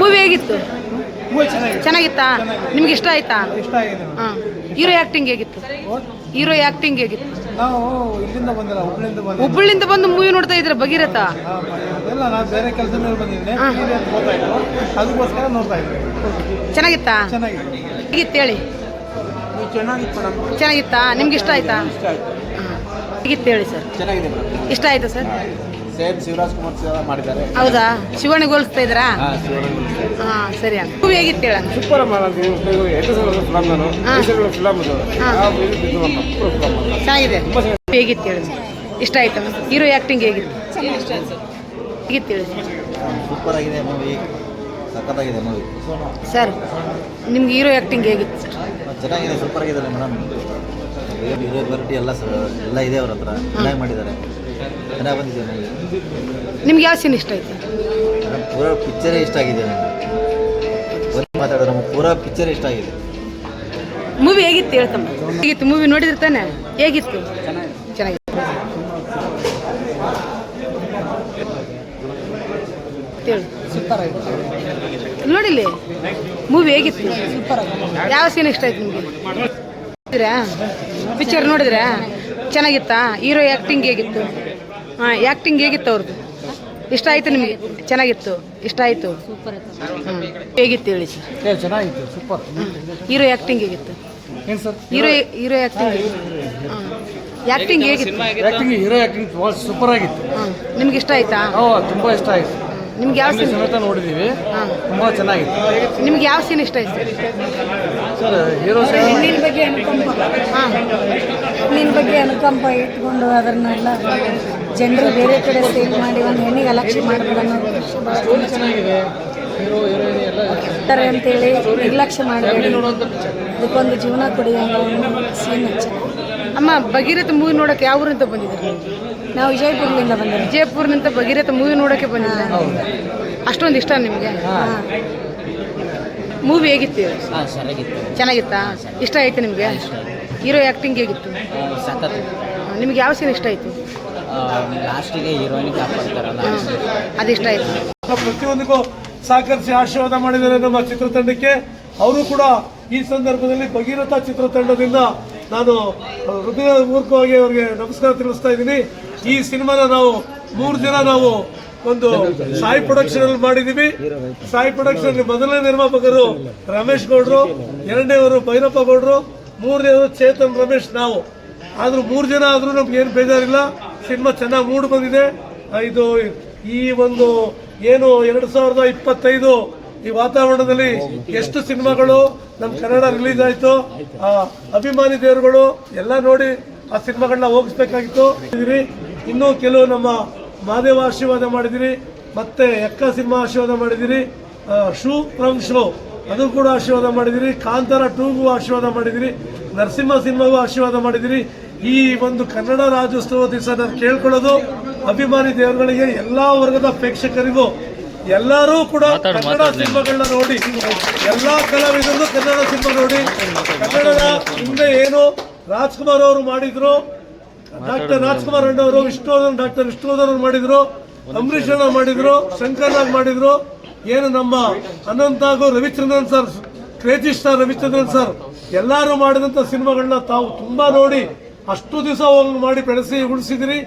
Movie ಹೇಗಿತ್ತು? ಚೆನ್ನಾಗಿತ್ತಾ. ನಿಮ್ಗೆ ಇಷ್ಟ ಆಯ್ತಾ? ಹಾಂ. ಹೀರೋ ಆ್ಯಕ್ಟಿಂಗ್ ಹೇಗಿತ್ತು? ಹೀರೋ ಆ್ಯಕ್ಟಿಂಗ್ ಹೇಗಿತ್ತು? ನಾವು ಇಲ್ಲಿಂದ ಬಂದಿಲ್ಲ ಹುಬ್ಳಿಂದ ಬಂದಿಲ್ಲ ಹುಬ್ಬಳ್ಳಿಂದ ಬಂದು ಮೂವಿ ನೋಡ್ತಾ ಇದ್ರೆ ಭಗೀರಥ? ಎಲ್ಲ ನಾನು ಬೇರೆ ಕೆಲಸ ಮೇಲೆ ಬಂದಿದ್ದೀನಿ. ಟಿವಿ ಅಂತ ಅದಕ್ಕೋಸ್ಕರ ನೋಡ್ತಾ ಇದ್ದೀನಿ ಚೆನ್ನಾಗಿತ್ತಾ? ಹೇಗಿತ್ತು ಹೇಳಿ? ಚೆನ್ನಾಗಿತ್ತು ನಿಮ್ಗೆ ಇಷ್ಟ ಆಯ್ತಾ? ಹೇಗಿತ್ತು ಹೇಳಿ ಸರ್? ಚೆನ್ನಾಗಿದೆ ಇಷ್ಟ ಆಯ್ತಾ sir? Same Shivaraj Kumar sir ಮಾಡಿದ್ದಾರೆ. ಹೌದಾ? ಶಿವಣ್ಣ ಹೋಲಿಸ್ತಾ ಇದ್ರಾ ಹಾಂ ಶಿವರಾಜ್ ಹಾಂ ಸರಿ ಅಣ್ಣ. ಮೂವಿ ಹೇಗಿತ್ತು ಹೇಳ ಸೂಪರ್ ಮಾಡೋದು ಎಂಟು ಸಾವಿರ ಫಿಲಮ್ ನಾನು. ಹಾ. ಫಿಲಮ್ ಇದು ಹಾ. ಯಾವ ಇದು ನಮ್ಮ ಫಿಲಮ್ ಚೆನ್ನಾಗಿದೆ. ಹೇಗಿತ್ತು ಹೇಳಿ ಇಷ್ಟ ಆಯ್ತು? ಹೀರೋ ಆ್ಯಕ್ಟಿಂಗ್ ಹೇಗಿತ್ತು? ಹೇಗಿತ್ತು ಹೇಳಿ ಸೂಪರ್ ಆಗಿದೆ ಮೂವಿ ಸಖತ್ತಾಗಿದೆ ಮೂವಿ ಸರ್ ನಿಮ್ಗೆ ಹೀರೋ ಆ್ಯಕ್ಟಿಂಗ್ ಹೇಗಿತ್ತು? ಸರ್ ಚೆನ್ನಾಗಿದೆ ಸೂಪರ್ ಆಗಿದೆ ಮೇಡಮ್ ಹೀರೋ ವೆರೈಟಿ ಎಲ್ಲ ಸ- ಎಲ್ಲ ಇದೆ ಅವ್ರ ಹತ್ರ. ಚೆನ್ನಾಗಿ ಮಾಡಿದ್ದಾರೆ. ಬಂದಿದೆ ನಿಮ್ಗೆ ಯಾವ ಸೀನ್ ಇಷ್ಟ ಆಯ್ತು? ಪೂರಾ ಪೂರ ಪಿಕ್ಚರೇ ಇಷ್ಟ ಆಗಿದೆ ನನಗೆ ಒಂದು ಮಾತಾಡೋದು ನಮಗೆ ಪೂರ ಪಿಕ್ಚರ್ ಇಷ್ಟ ಆಗಿದೆ. ಮೂವಿ ಹೇಗಿತ್ತು ಹೇಳ್ತಮ್ಮ? ಹೇಗಿತ್ತು? ಮೂವಿ ನೋಡಿದ್ರೆ ತಾನೆ? ಹೇಗಿತ್ತು? ಚೆನ್ನಾಗಿತ್ತು. ನೋಡಿಲಿ ಮೂವಿ ಹೇಗಿತ್ತು? ಯಾವ ಸೀನ್ ಇಷ್ಟ ಆಯ್ತು ನಿಮಗೆ? ಪಿಕ್ಚರ್ ನೋಡಿದ್ರಾ? ಚೆನ್ನಾಗಿತ್ತಾ? ಹೀರೋ ಆ್ಯಕ್ಟಿಂಗ್ ಹೇಗಿತ್ತು? ಹಾಂ ಆ್ಯಕ್ಟಿಂಗ್ ಹೇಗಿತ್ತು ಅವ್ರದ್ದು ಇಷ್ಟ ಆಯಿತು ನಿಮಗೆ? ಚೆನ್ನಾಗಿತ್ತು? ಇಷ್ಟ ಆಯಿತು? ಹ್ಞೂ ಹೇಗಿತ್ತು ಹೇಳಿ ಸರ್ ಚೆನ್ನಾಗಿತ್ತು ಸೂಪರ್ ಹೀರೋ ಆ್ಯಕ್ಟಿಂಗ್ ಹೇಗಿತ್ತು? ಏನು sir hero hero acting acting ಹೇಗಿತ್ತು? ಆ್ಯಕ್ಟಿಂಗ್ ಹೀರೋ ಆ್ಯಕ್ಟಿಂಗ್ ಸೂಪರ್ ಆಗಿತ್ತು? ಹಾಂ ನಿಮ್ಗೆ ಇಷ್ಟ ಆಯ್ತಾ? ಓ ತುಂಬ ಇಷ್ಟ ಆಯಿತು. ನಿಮ್ಗೆ ಯಾವ ಸೀನ್ ಸಮೇತ ನೋಡಿದ್ದೀವಿ ಹಾಂ. ತುಂಬ ಚೆನ್ನಾಗಿತ್ತು. ನಿಮ್ಗೆ ಯಾವ ಸೀನ್ ಇಷ್ಟ ಆಯ್ತು? ಸರ್ ಹೀರೋ ನಿನ್ನ ಬಗ್ಗೆ ಅನುಕಂಪ. ಹಾಂ. ನಿನ್ನ ಬಗ್ಗೆ ಅನುಕಂಪ ಇಟ್ಕೊಂಡು ಅದನ್ನೆಲ್ಲ ಜನರು ಬೇರೆ ಕಡೆ ಸೇಲ್ ಮಾಡಿ ಒಂದು ಹೆಣ್ಣಿಗೆ ಅಲಕ್ಷ್ಯ ಮಾಡಬೇಡನ್ನು ಇರ್ತಾರೆ ಅಂತೇಳಿ ನಿರ್ಲಕ್ಷ್ಯ ಮಾಡಬೇಡಿ. ಅದಕ್ಕೊಂದು ಜೀವನ ಕೊಡಿ ಸೀನ್ ಅಮ್ಮ ಭಗೀರಥ ಮೂವಿ ನೋಡೋಕೆ ಯಾವ ಊರಿಂದ ಬಂದಿದ್ದೀರಿ ನಾವು? ವಿಜಯಪುರದಿಂದ ಬಂದಿದ್ದೀವಿ ವಿಜಯಪುರನಿಂದ ಭಗೀರಥ ಮೂವಿ ನೋಡಕ್ಕೆ ಬಂದಿಲ್ಲ ಅಷ್ಟೊಂದು ಇಷ್ಟ ನಿಮಗೆ? ಹಾಂ. ಮೂವಿ ಹೇಗಿತ್ತು? ಚೆನ್ನಾಗಿತ್ತಾ. ಇಷ್ಟ ಆಯ್ತು ನಿಮಗೆ? ಹೀರೋ ಆ್ಯಕ್ಟಿಂಗ್ ಹೇಗಿತ್ತು? ನಿಮ್ಗೆ ಯಾವ ಸೀನ್ ಇಷ್ಟ ಆಯ್ತು? ಲಾಸ್ಟಿಗೆ ಹೀರೋಯಿನ್ ಕಾಪಾಡ್ತಾರಲ್ಲ. ಅದಿಷ್ಟ ಆಯ್ತು. ಪ್ರತಿಯೊಂದಕ್ಕೂ ಸಹಕರಿಸಿ ಆಶೀರ್ವಾದ ಮಾಡಿದ್ದಾರೆ ನಮ್ಮ ಚಿತ್ರತಂಡಕ್ಕೆ. ಅವರು ಕೂಡ ಈ ಸಂದರ್ಭದಲ್ಲಿ ಭಗೀರಥ ಚಿತ್ರತಂಡದಿಂದ ನಾನು ಹೃದಯ ಮೂರ್ಖವಾಗಿ ಅವರಿಗೆ ನಮಸ್ಕಾರ ತಿಳಿಸ್ತಾ ಇದ್ದೀನಿ. ಈ ಸಿನಿಮಾನ ನಾವು ಮೂರು ಜನ ನಾವು ಒಂದು ಸಾಯಿ ಪ್ರೊಡಕ್ಷನ್ ಅಲ್ಲಿ ಮಾಡಿದೀವಿ ಸಾಯಿ ಪ್ರೊಡಕ್ಷನ್ ಅಲ್ಲಿ ಮೊದಲನೇ ನಿರ್ಮಾಪಕರು ರಮೇಶ್ ಗೌಡ್ರು ಎರಡನೇವರು ಭೈರಪ್ಪ ಗೌಡ್ರು ಮೂರನೇವರು ಚೇತನ್ ರಮೇಶ್ ನಾವು. ಆದ್ರೂ ಮೂರು ಜನ ಆದ್ರೂ ನಮ್ಗೆ ಏನು ಬೇಜಾರಿಲ್ಲ. ಸಿನಿಮಾ ಚೆನ್ನಾಗಿ ಮೂಡ್ ಬಂದಿದೆ ಇದು ಈ ಒಂದು ಏನು ಎರಡು ಸಾವಿರದ ಇಪ್ಪತ್ತೈದು ಈ ವಾತಾವರಣದಲ್ಲಿ ಎಷ್ಟು ಸಿನಿಮಾಗಳು ನಮ್ಮ ಕನ್ನಡ ರಿಲೀಸ್ ಆಯಿತು. ಅಭಿಮಾನಿ ದೇವರುಗಳು ಎಲ್ಲ ನೋಡಿ ಆ ಸಿನಿಮಾಗಳನ್ನ ಹೋಗಿಸ್ಬೇಕಾಗಿತ್ತು. ಇನ್ನೂ ಕೆಲವು ನಮ್ಮ ಮಾದೇವ ಆಶೀರ್ವಾದ ಮಾಡಿದಿರಿ. ಮತ್ತೆ ಎಕ್ಕ ಸಿನಿಮಾ ಆಶೀರ್ವಾದ ಮಾಡಿದಿರಿ. ಶೂ ಫ್ರಮ್ ಶೋ ಅದು ಕೂಡ ಆಶೀರ್ವಾದ ಮಾಡಿದಿರಿ. ಕಾಂತಾರ ಟೂಗೂ ಆಶೀರ್ವಾದ ಮಾಡಿದಿರಿ. ನರಸಿಂಹ ಸಿನಿಮಾಗೂ ಆಶೀರ್ವಾದ ಮಾಡಿದಿರಿ. ಈ ಒಂದು ಕನ್ನಡ ರಾಜ್ಯೋತ್ಸವ ದಿವಸ ನಾನು ಕೇಳ್ಕೊಳ್ಳೋದು ಅಭಿಮಾನಿ ದೇವರುಗಳಿಗೆ ಎಲ್ಲಾ ವರ್ಗದ ಪ್ರೇಕ್ಷಕರಿಗೂ ಎಲ್ಲರೂ ಕೂಡ ಕನ್ನಡ ಸಿನಿಮಾಗಳನ್ನ ನೋಡಿ ಎಲ್ಲಾ ಕಲಾವಿದರು ಕನ್ನಡ ಸಿನಿಮಾ ನೋಡಿ. ಕನ್ನಡದ ಹಿಂದೆ ಏನು ರಾಜ್ಕುಮಾರ್ ಅವರು ಮಾಡಿದ್ರು ಡಾಕ್ಟರ್ ರಾಜ್ಕುಮಾರ್ ಅಣ್ಣವರು ವಿಷ್ಣುವರ್ಧನ್ ಡಾಕ್ಟರ್ ವಿಷ್ಣುವರ್ಧನ್ ಅವರು ಮಾಡಿದ್ರು ಅಂಬರೀಷ್ ಅಣ್ಣ ಮಾಡಿದ್ರು ಶಂಕರ್ ನಾಗ್ ಮಾಡಿದ್ರು. ಏನು ನಮ್ಮ ಅನಂತ್ ಹಾಗೂ Ravichandran sir crazy star Ravichandran sir ಎಲ್ಲರೂ ಮಾಡಿದಂತ ಸಿನಿಮಾಗಳನ್ನ ತಾವು ತುಂಬಾ ನೋಡಿ ಅಷ್ಟು ದಿವಸ ಹೋಗಿ ಮಾಡಿ ಬೆಳೆಸಿ ಉಳಿಸಿದಿರಿ.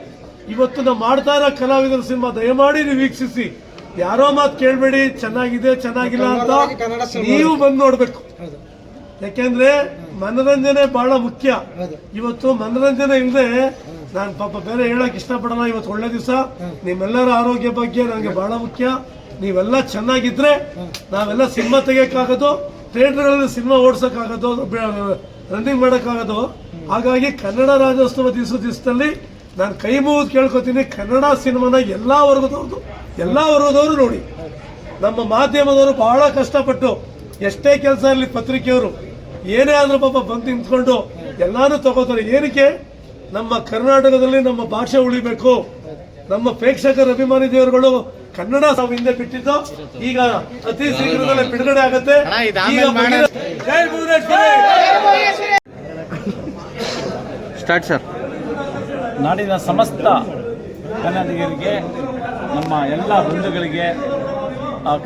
ಇವತ್ತು ನಾವು ಮಾಡ್ತಾ ಇರೋ ಕಲಾವಿದರ ಸಿನಿಮಾ ದಯಮಾಡಿ ನೀವು ವೀಕ್ಷಿಸಿ. ಯಾರೋ ಮಾತು ಕೇಳಬೇಡಿ ಚೆನ್ನಾಗಿದೆ ಚೆನ್ನಾಗಿಲ್ಲ ಅಂತ ನೀವು ಬಂದು ನೋಡ್ಬೇಕು. ಯಾಕೆಂದ್ರೆ ಮನರಂಜನೆ ಬಹಳ ಮುಖ್ಯ. ಇವತ್ತು ಮನರಂಜನೆ ಇಲ್ಲದೆ ನಾನು ಪಾಪ ಬೇರೆ ಹೇಳಕ್ ಇಷ್ಟಪಡಲ್ಲ ಇವತ್ತು ಒಳ್ಳೆ ದಿವಸ. ನಿಮ್ಮೆಲ್ಲರ ಆರೋಗ್ಯ ಬಗ್ಗೆ ನನಗೆ ಬಹಳ ಮುಖ್ಯ. ನೀವೆಲ್ಲ ಚೆನ್ನಾಗಿದ್ರೆ ನಾವೆಲ್ಲ ಸಿನಿಮಾ ತೆಗಿಯಕ್ಕಾಗೋದು ಥಿಯೇಟರ್ಗಳಲ್ಲಿ ಸಿನಿಮಾ ಓಡ್ಸೋಕ್ಕಾಗೋದು ರನ್ನಿಂಗ್ ಮಾಡೋಕ್ಕಾಗೋದು ಹಾಗಾಗಿ ಕನ್ನಡ ರಾಜ್ಯೋತ್ಸವ ದಿವಸ ದಿವಸದಲ್ಲಿ ನಾನು ಕೈ ಮುಗಿದು ಕೇಳ್ಕೊತೀನಿ ಕನ್ನಡ ಸಿನಿಮಾನ ಎಲ್ಲ ವರ್ಗದವ್ರದ್ದು ಎಲ್ಲ ವರ್ಗದವರು ನೋಡಿ. ನಮ್ಮ ಮಾಧ್ಯಮದವರು ಬಹಳ ಕಷ್ಟಪಟ್ಟು ಎಷ್ಟೇ ಕೆಲಸ ಇರಲಿ ಪತ್ರಿಕೆಯವರು ಏನೇ ಆದರೂ ಪಾಪ ಬಂದು ನಿಂತ್ಕೊಂಡು ಎಲ್ಲಾನು ತಗೋತಾರೆ. ಏನಕ್ಕೆ? ನಮ್ಮ ಕರ್ನಾಟಕದಲ್ಲಿ ನಮ್ಮ ಭಾಷೆ ಉಳಿಬೇಕು. ನಮ್ಮ ಪ್ರೇಕ್ಷಕರ ಅಭಿಮಾನಿ ದೇವರುಗಳು ಕನ್ನಡ ನಾವು ಹಿಂದೆ ಬಿಟ್ಟಿದ್ದು. ಈಗ ಅತಿ ಶೀಘ್ರದಲ್ಲೇ ಬಿಡುಗಡೆ ಆಗತ್ತೆ ಈಗ ಭಗೀರಥ- ಜೈ ಭುವನೇಶ್ವರಿ ಸ್ಟಾರ್ಟ್ ಸರ್ ನಾಡಿನ ಸಮಸ್ತ ಕನ್ನಡಿಗರಿಗೆ, ನಮ್ಮ ಎಲ್ಲ ಬಂಧುಗಳಿಗೆ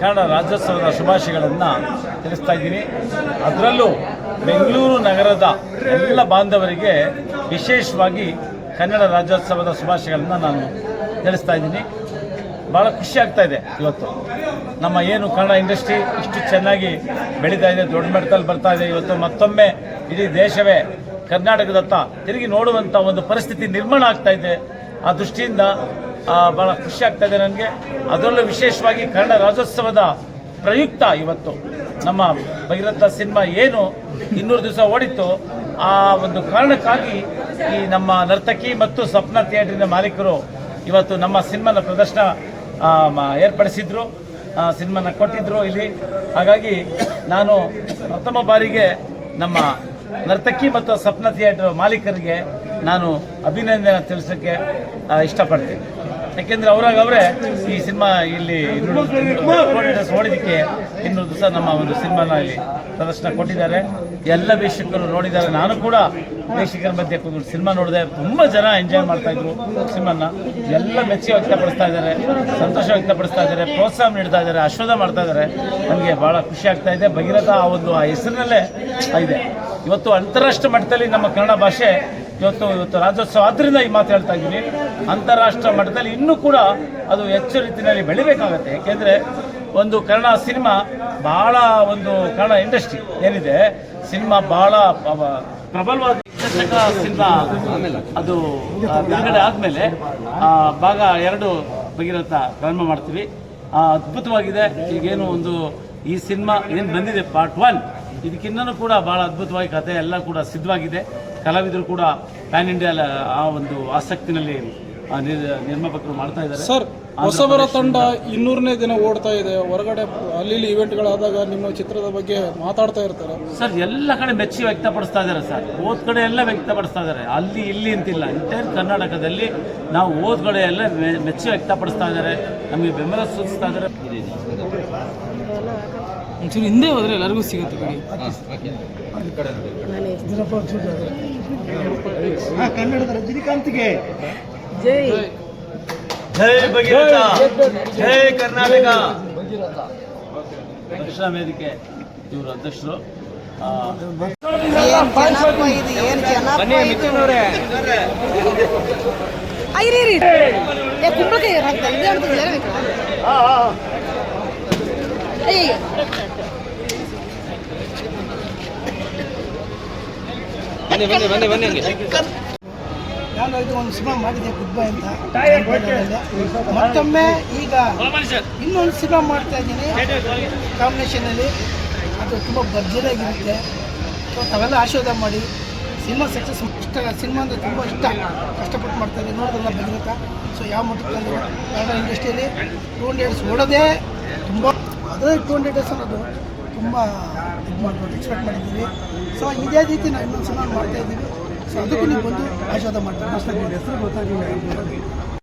ಕನ್ನಡ ರಾಜ್ಯೋತ್ಸವದ ಶುಭಾಶಯಗಳನ್ನು ತಿಳಿಸ್ತಾ ಇದ್ದೀನಿ. ಅದರಲ್ಲೂ ಬೆಂಗಳೂರು ನಗರದ ಎಲ್ಲ ಬಾಂಧವರಿಗೆ ವಿಶೇಷವಾಗಿ ಕನ್ನಡ ರಾಜ್ಯೋತ್ಸವದ ಶುಭಾಶಯಗಳನ್ನು ನಾನು ತಿಳಿಸ್ತಾ ಇದ್ದೀನಿ. ಭಾಳ ಖುಷಿ ಆಗ್ತಾ ಇದೆ ಇವತ್ತು. ನಮ್ಮ ಏನು ಕನ್ನಡ ಇಂಡಸ್ಟ್ರಿ ಇಷ್ಟು ಚೆನ್ನಾಗಿ ಬೆಳೀತಾ ಇದೆ, ದೊಡ್ಡ ಮಟ್ಟದಲ್ಲಿ ಬರ್ತಾ ಇದೆ. ಇವತ್ತು ಮತ್ತೊಮ್ಮೆ ಇಡೀ ದೇಶವೇ ಕರ್ನಾಟಕದತ್ತ ತಿರುಗಿ ನೋಡುವಂಥ ಒಂದು ಪರಿಸ್ಥಿತಿ ನಿರ್ಮಾಣ ಆಗ್ತಾ ಇದೆ. ಆ ದೃಷ್ಟಿಯಿಂದ ಭಾಳ ಖುಷಿ ಆಗ್ತಾ ಇದೆ ನನಗೆ. ಅದರಲ್ಲೂ ವಿಶೇಷವಾಗಿ ಕನ್ನಡ ರಾಜ್ಯೋತ್ಸವದ ಪ್ರಯುಕ್ತ ಇವತ್ತು. ನಮ್ಮ ಭಗೀರಥ ಸಿನಿಮಾ ಏನು ಇನ್ನೂರು ದಿವಸ ಓಡಿತ್ತು. ಆ ಒಂದು ಕಾರಣಕ್ಕಾಗಿ ಈ ನಮ್ಮ ನರ್ತಕಿ ಮತ್ತು ಸ್ವಪ್ನ ಥಿಯೇಟ್ರಿನ ಮಾಲೀಕರು ಇವತ್ತು ನಮ್ಮ ಸಿನಿಮಾನ ಪ್ರದರ್ಶನ ಏರ್ಪಡಿಸಿದ್ರು. ಸಿನಿಮಾನ ಕೊಟ್ಟಿದ್ರು ಇಲ್ಲಿ. ಹಾಗಾಗಿ ನಾನು ಪ್ರಥಮ ಬಾರಿಗೆ ನಮ್ಮ ನರ್ತಕಿ ಮತ್ತು ಸ್ವಪ್ನ ಥಿಯೇಟರ್ ಮಾಲೀಕರಿಗೆ ನಾನು ಅಭಿನಂದನೆ ತಿಳಿಸೋಕ್ಕೆ ಇಷ್ಟಪಡ್ತೀನಿ. ಯಾಕೆಂದ್ರೆ ಅವರಾಗ ಅವರೇ ಈ ಸಿನಿಮಾ ಇಲ್ಲಿ ನೋಡಿದ್ದಕ್ಕೆ ಇನ್ನೂರು ದಿವಸ ನಮ್ಮ ಒಂದು ಸಿನಿಮಾನ ಇಲ್ಲಿ ಪ್ರದರ್ಶನ ಕೊಟ್ಟಿದ್ದಾರೆ. ಎಲ್ಲ ವೀಕ್ಷಕರು ನೋಡಿದ್ದಾರೆ. ನಾನು ಕೂಡ ವೀಕ್ಷಕರ ಮಧ್ಯೆ ಕೂತ್ಕೊಂಡು ಸಿನಿಮಾ ನೋಡಿದೆ. ತುಂಬ ಜನ ಎಂಜಾಯ್ ಮಾಡ್ತಾ ಇದ್ರು ಸಿನಿಮಾನ. ಎಲ್ಲ ಮೆಚ್ಚುಗೆ ವ್ಯಕ್ತಪಡಿಸ್ತಾ ಇದ್ದಾರೆ. ಸಂತೋಷ ವ್ಯಕ್ತಪಡಿಸ್ತಾ ಇದ್ದಾರೆ. ಪ್ರೋತ್ಸಾಹ ನೀಡ್ತಾ ಇದ್ದಾರೆ. ಆಶ್ವಾದ ಮಾಡ್ತಾ ಇದ್ದಾರೆ. ನನಗೆ ಭಾಳ ಖುಷಿ ಆಗ್ತಾ ಇದೆ. ಭಗೀರಥ ಆ ಒಂದು ಆ ಹೆಸರಿನಲ್ಲೇ ಇದೆ. ಇವತ್ತು ಅಂತಾರಾಷ್ಟ್ರೀಯ ಮಟ್ಟದಲ್ಲಿ ನಮ್ಮ ಕನ್ನಡ ಭಾಷೆ ಇವತ್ತು ಇವತ್ತು ರಾಜ್ಯೋತ್ಸವ ಆದ್ದರಿಂದ ಈ ಮಾತು ಹೇಳ್ತಾ ಇದ್ದೀನಿ. ಅಂತಾರಾಷ್ಟ್ರೀಯ ಮಟ್ಟದಲ್ಲಿ ಇನ್ನೂ ಕೂಡ ಅದು ಹೆಚ್ಚು ರೀತಿಯಲ್ಲಿ ಬೆಳಿಬೇಕಾಗತ್ತೆ. ಯಾಕೆಂದರೆ ಒಂದು ಕನ್ನಡ ಸಿನಿಮಾ ಭಾಳ ಒಂದು ಕನ್ನಡ ಇಂಡಸ್ಟ್ರಿ ಏನಿದೆ, ಸಿನಿಮಾ ಭಾಳ ಪ್ರಬಲವಾದ ಸಿನಿಮಾ ಅದು ಬಿಡುಗಡೆ ಆದಮೇಲೆ ಭಾಗ ಎರಡು ಭಗೀರಥ ಪ್ರಾರಂಭ ಮಾಡ್ತೀವಿ. ಅದ್ಭುತವಾಗಿದೆ. ಈಗೇನು ಒಂದು ಈ ಸಿನಿಮಾ ಏನು ಬಂದಿದೆ, ಪಾರ್ಟ್ ಒನ್ ಇದಕ್ಕಿನ್ನೂ ಕೂಡ ಭಾಳ ಅದ್ಭುತವಾಗಿ ಕಥೆ ಎಲ್ಲ ಕೂಡ ಸಿದ್ಧವಾಗಿದೆ. ಕಲಾವಿದರು ಕೂಡ ಪ್ಯಾನ್ ಇಂಡಿಯಾ ಆ ಒಂದು ಆಸಕ್ತಿನಲ್ಲಿ ನಿರ್ಮಾಪಕರು ಮಾಡ್ತಾ ಇದ್ದಾರೆ. ಸರ್ ಹೊಸಬರ ತಂಡ ಇನ್ನೂರನೇ ದಿನ ಓಡ್ತಾ ಇದೆ. ಹೊರಗಡೆ ಅಲ್ಲಿ ಇವೆಂಟ್ಗಳಾದಾಗ ನಿಮ್ಮ ಚಿತ್ರದ ಬಗ್ಗೆ ಮಾತಾಡ್ತಾ ಇರ್ತಾರೆ. ಸರ್ ಎಲ್ಲ ಕಡೆ ಮೆಚ್ಚಿ ವ್ಯಕ್ತಪಡಿಸ್ತಾ ಇದ್ದಾರೆ ಸರ್. ಓದ್ ಕಡೆ ಎಲ್ಲ ವ್ಯಕ್ತಪಡಿಸ್ತಾ ಇದ್ದಾರೆ. ಅಲ್ಲಿ ಇಲ್ಲಿ ಅಂತಿಲ್ಲ. ಇಂಟೈರ್ ಕರ್ನಾಟಕದಲ್ಲಿ ನಾವು ಓದ್ ಕಡೆ ಎಲ್ಲ ಮೆಚ್ಚಿ ವ್ಯಕ್ತಪಡಿಸ್ತಾ ಇದ್ದಾರೆ. ನಮಗೆ ಬೆಂಬಲ ಸೂಚಿಸ್ತಾ ಇದ್ದಾರೆ. ಒಂಚೂರು ಹಿಂದೆ ಹೋದ್ರೆ ಎಲ್ಲರಿಗೂ ಸಿಗುತ್ತೆ ಬಿಡಿ. ಕನ್ನಡದ ರಜನಿಕಾಂತ್ಗೆ. ಜೈ. ಜೈ. ಭಗೀರಥ. ಜೈ ಕರ್ನಾಟಕ. ವೇದಿಕೆ ಇವರು ಅಧ್ಯಕ್ಷರು. ಕುಂಬಳಕಾಯಿ ನಾನು ಇದು ಒಂದು ಸಿನಿಮಾ ಮಾಡಿದ್ದೆ ಗುಡ್ ಬೈ ಅಂತ ಮತ್ತೊಮ್ಮೆ ಈಗ ಇನ್ನೊಂದು ಸಿನಿಮಾ ಮಾಡ್ತಾ ಇದ್ದೀನಿ. ಕಾಂಬಿನೇಷನಲ್ಲಿ ಅದು ತುಂಬ ಭರ್ಜರಿಯಾಗಿರುತ್ತೆ. ಸೊ ತಾವೆಲ್ಲ ಆಶೀರ್ವಾದ ಮಾಡಿ. ಸಿನಿಮಾ ಸಕ್ಸಸ್ ಇಷ್ಟ ಸಿನಿಮಾ ಅಂದರೆ ತುಂಬ ಇಷ್ಟ. ಕಷ್ಟಪಟ್ಟು ಮಾಡ್ತಾ ಇದ್ದೀನಿ. ನೋಡಿದ್ರಲ್ಲ ಭಗೀರಥ. ಸೊ ಯಾವ ಮಟ್ಟಕ್ಕೆ ಕನ್ನಡ ಇಂಡಸ್ಟ್ರಿಯಲ್ಲಿ ಟೂ ಹಂಡ್ರೆಡ್ಸ್ ಓಡೋದೇ ತುಂಬ ಅದೇ ಟೂ ಹಂಡ್ರೆಡ್ ಡೇಸ್ ಅನ್ನೋದು ತುಂಬ ಇದು ಮಾಡ್ಬೋದು ಎಕ್ಸ್ಪೆಕ್ಟ್ ಮಾಡಿದ್ದೀವಿ. ಸೊ ಇದೇ ರೀತಿ ನಾವು ಇನ್ನೊಂದು ಸಲ ಮಾಡ್ತಾ ಇದ್ದೀವಿ. ಸೊ ಅದಕ್ಕೂ ನೀವು ಬಂದು ಆಶೀರ್ವಾದ ಮಾಡ್ತಾರೆ ಹೆಸರು ಗೊತ್ತಾಗಿಲ್ಲ